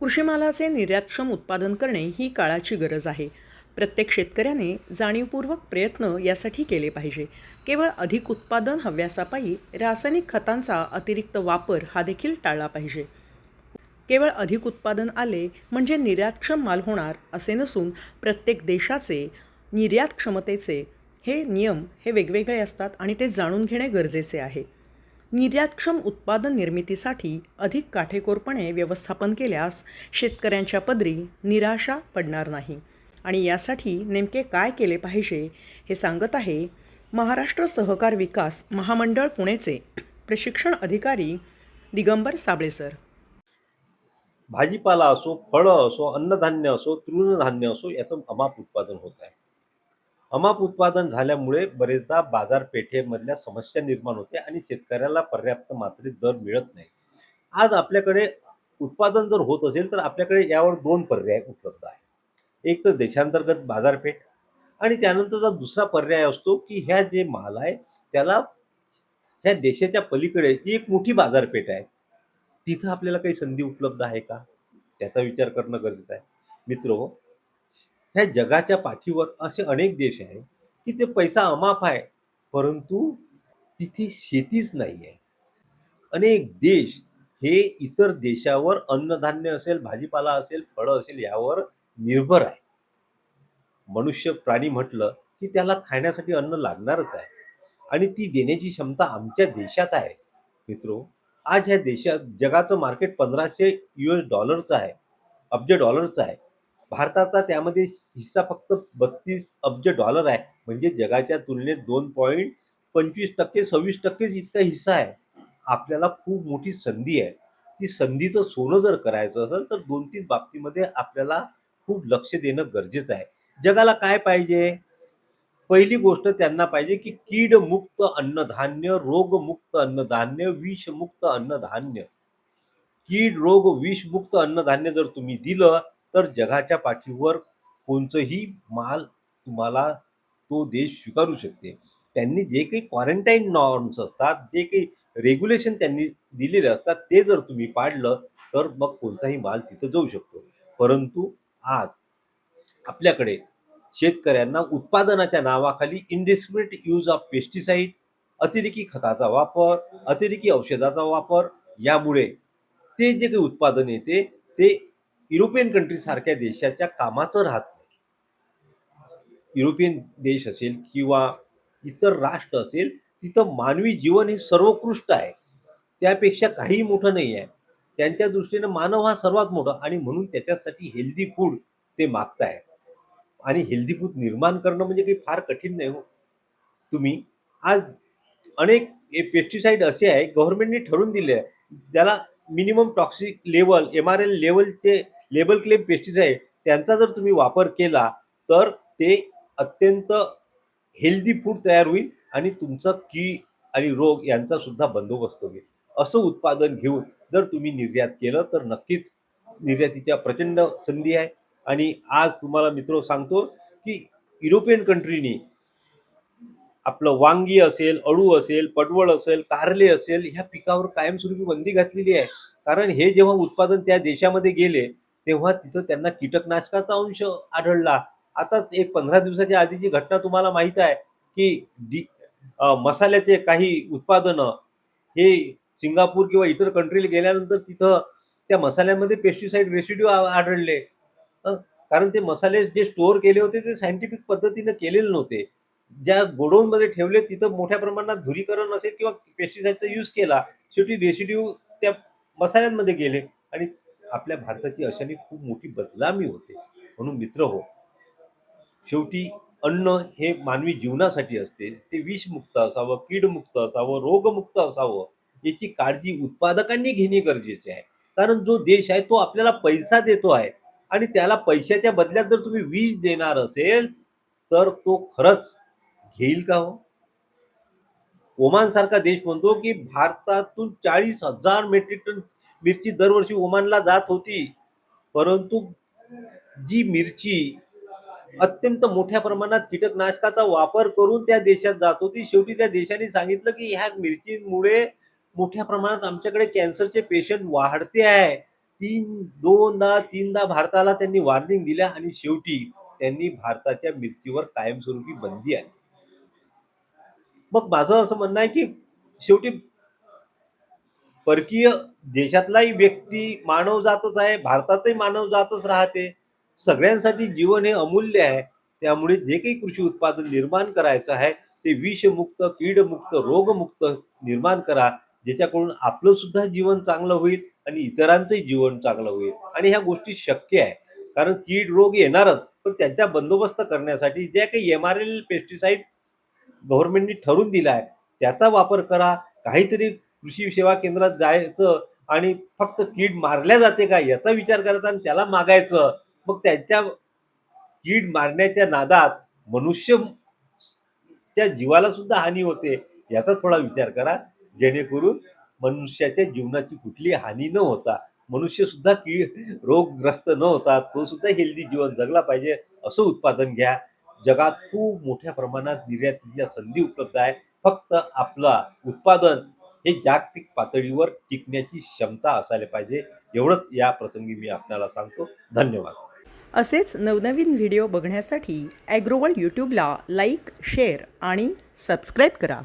कृषीमालाचे निर्यातक्षम उत्पादन करणे ही काळाची गरज आहे. प्रत्येक शेतकऱ्याने जाणीवपूर्वक प्रयत्न यासाठी केले पाहिजे. केवळ अधिक उत्पादन हव्यासापायी रासायनिक खतांचा अतिरिक्त वापर हा देखील टाळला पाहिजे. केवळ अधिक उत्पादन आले म्हणजे निर्यातक्षम माल होणार असे नसून प्रत्येक देशाचे निर्यात क्षमतेचे हे नियम हे वेगवेगळे असतात आणि ते जाणून घेणे गरजेचे आहे. निर्यातक्षम उत्पादन निर्मितीसाठी अधिक काटेकोरपणे व्यवस्थापन केल्यास शेतकऱ्यांच्या पदरी निराशा पडणार नाही. आणि यासाठी नेमके काय केले पाहिजे हे सांगत आहे महाराष्ट्र सहकार विकास महामंडळ पुणेचे प्रशिक्षण अधिकारी दिगंबर साबळे सर. भाजीपाला असो फळं असो अन्नधान्य असो तृणधान्य असो याचं अमाप उत्पादन होत आहे. अमाप उत्पादन झाल्यामुळे बरेचदा बाजारपेठेमधल्या समस्या निर्माण होते आणि शेतकऱ्याला पर्याप्त मात्रेत दर मिळत नाही. आज आपल्याकडे उत्पादन जर होत असेल तर आपल्याकडे यावर दोन पर्याय उपलब्ध आहेत. एक तर देशांतर्गत बाजारपेठ आणि त्यानंतरचा दुसरा पर्याय असतो की ह्या जे माल आहे त्याला ह्या देशाच्या पलीकडे जी एक मोठी बाजारपेठ आहे. तिथं आपल्याला काही संधी उपलब्ध आहे का? त्याचा विचार करणं गरजेचं आहे. मित्र हो, ह्या जगाच्या पाठीवर असे अनेक देश आहे की ते पैसा अमाप आहे परंतु तिथे शेतीच नाही आहे अनेक देश हे इतर देशावर अन्नधान्य असेल भाजीपाला असेल फळं असेल यावर निर्भर आहे. मनुष्य प्राणी म्हटलं की त्याला खाण्यासाठी अन्न लागणारच आहे आणि ती देण्याची क्षमता आमच्या देशात आहे. मित्रो आज ह्या देशात जगाचं मार्केट पंधराशे यू एस डॉलरचं आहे अब्ज डॉलरचं आहे. भारताचा त्यामध्ये हिस्सा फक्त बत्तीस अब्ज डॉलर आहे. म्हणजे जगाच्या तुलनेत दोन पॉईंट पंचवीस टक्के सव्वीस टक्केच इतका हिस्सा आहे. आपल्याला खूप मोठी संधी आहे. ती संधीचं सोनं जर करायचं असेल तर दोन तीन बाबतीमध्ये आपल्याला खूप लक्ष देणं गरजेचं आहे. जगाला काय पाहिजे? पहिली गोष्ट त्यांना पाहिजे की कीडमुक्त अन्नधान्य रोगमुक्त अन्नधान्य विषमुक्त अन्नधान्य. कीड रोग विषमुक्त अन्नधान्य जर तुम्ही दिलं तर जगाच्या पाठीवर कोणतंही माल तुम्हाला तो देश स्वीकारू शकते. त्यांनी जे काही क्वारंटाईन नॉर्म्स असतात जे काही रेग्युलेशन त्यांनी दिलेले असतात ते जर तुम्ही पाडलं तर मग कोणताही माल तिथं जाऊ शकतो. परंतु आज आपल्याकडे शेतकऱ्यांना उत्पादनाच्या नावाखाली इंडिस्क्रिमिनेट यूज ऑफ पेस्टिसाईड अतिरेकी खताचा वापर अतिरेकी औषधाचा वापर यामुळे ते जे काही उत्पादन येते ते युरोपियन कंट्री सारख्या देशाच्या कामाचं राहत नाही. युरोपियन देश असेल किंवा इतर राष्ट्र असेल तिथं मानवी जीवन हे सर्वोत्कृष्ट आहे. त्यापेक्षा काही मोठं नाही आहे. त्यांच्या दृष्टीनं मानव हा सर्वात मोठा आणि म्हणून त्याच्यासाठी हेल्दी फूड ते मागताय. आणि हेल्दी फूड निर्माण करणं म्हणजे काही फार कठीण नाही हो. तुम्ही आज अनेक पेस्टिसाईड असे आहे गव्हर्नमेंटने ठरवून दिले आहे. ज्याला minimum toxic level M R L लेवलचे लेबल क्लेम पेस्टिसाईड त्यांचा जर तुम्ही वापर केला तर ते अत्यंत हेल्दी फूड तयार होईल आणि तुमचं की आणि रोग यांचा सुद्धा बंदोबस्त होईल. असं उत्पादन घेऊन जर तुम्ही निर्यात केलं तर नक्कीच निर्यातीच्या प्रचंड संधी आहे. आणि आज तुम्हाला मित्र सांगतो की युरोपियन कंट्रीनी आपलं वांगी असेल अळू असेल पडवळ असेल कारले असेल ह्या पिकावर कायमस्वरूपी बंदी घातलेली आहे. कारण हे जेव्हा उत्पादन त्या देशामध्ये गेले तेव्हा तिथं त्यांना कीटकनाशकाचा अंश आढळला. आता एक पंधरा दिवसाच्या आधीची घटना तुम्हाला माहीत आहे की डी मसाल्याचे काही उत्पादनं हे सिंगापूर किंवा इतर कंट्रीला गेल्यानंतर तिथं त्या मसाल्यामध्ये पेस्टिसाईड रेसिड्यू आढळले. कारण ते मसाले जे स्टोअर केले होते ते सायंटिफिक पद्धतीनं केलेले नव्हते. ज्या गोडाऊनमध्ये ठेवले तिथं मोठ्या प्रमाणात धुरीकरण असेल किंवा पेस्टिसाईडचा यूज केला शेवटी रेसिड्यू त्या मसाल्यांमध्ये गेले. आणि आपल्या भारताची अशाने खूप मोठी बदनामी होते. म्हणून मित्र हो शेवटी अन्न हे मानवी जीवनासाठी असते. ते विषमुक्त असावं कीडमुक्त असावं रोगमुक्त असावं याची काळजी उत्पादकांनी घेणे गरजेचे आहे. कारण जो देश आहे तो आपल्याला पैसा देतो आहे. आणि त्याला पैशाच्या बदल्यात जर तुम्ही विष देणार असेल तर तो खरंच घेईल का हो? ओमानसारखा देश म्हणतो की भारतातून चाळीस हजार मेट्रिक टन मिरची दरवर्षी ओमानला जात होती. परंतु जी मिरची अत्यंत मोठ्या प्रमाणात कीटकनाशकाचा वापर करून त्या देशात जात होती शेवटी त्या देशाने सांगितलं की ह्या मिरचीमुळे मोठ्या प्रमाणात आमच्याकडे कॅन्सरचे पेशंट वाढते आहे. तीन दोनदा तीनदा भारताला त्यांनी वॉर्निंग दिल्या आणि शेवटी त्यांनी भारताच्या मिरचीवर कायमस्वरूपी बंदी आली मग माझं असं म्हणणं आहे की शेवटी परकीय देशातलाही व्यक्ती मानव जातच आहे भारतातही मानवजातच राहते. सगळ्यांसाठी जीवन हे अमूल्य आहे. त्यामुळे जे काही कृषी उत्पादन निर्माण करायचं आहे ते विषमुक्त कीडमुक्त रोगमुक्त निर्माण करा. ज्याच्याकडून आपलं सुद्धा जीवन चांगलं होईल आणि इतरांचंही जीवन चांगलं होईल. आणि ह्या गोष्टी शक्य आहे. कारण कीड रोग येणारच पण त्यांचा बंदोबस्त करण्यासाठी जे काही एम आर एल पेस्टिसाईड गव्हर्नमेंटनी ठरवून दिला आहे त्याचा वापर करा. काहीतरी कृषी सेवा केंद्रात जायचं आणि फक्त कीड मारल्या जाते का याचा विचार करायचा आणि त्याला मागायचं? मग त्यांच्या कीड मारण्याच्या नादात मनुष्य त्या जीवाला सुद्धा हानी होते याचा थोडा विचार करा. जेणेकरून मनुष्याच्या जीवनाची कुठली हानी न होता मनुष्य सुद्धा की रोगग्रस्त न होता तो सुद्धा हेल्दी जीवन जगला पाहिजे असं उत्पादन घ्या. जगात खूप मोठ्या प्रमाणात निर्यातीच्या संधी उपलब्ध आहे. फक्त आपला उत्पादन हे जागतिक पातळीवर टिकण्याची क्षमता असायला पाहिजे. एवढंच या प्रसंगी मी आपल्याला सांगतो. धन्यवाद. असेच नवनवीन व्हिडिओ बघण्यासाठी ॲग्रोवर्ल्ड यूट्यूबला लाईक शेअर आणि सबस्क्राईब करा.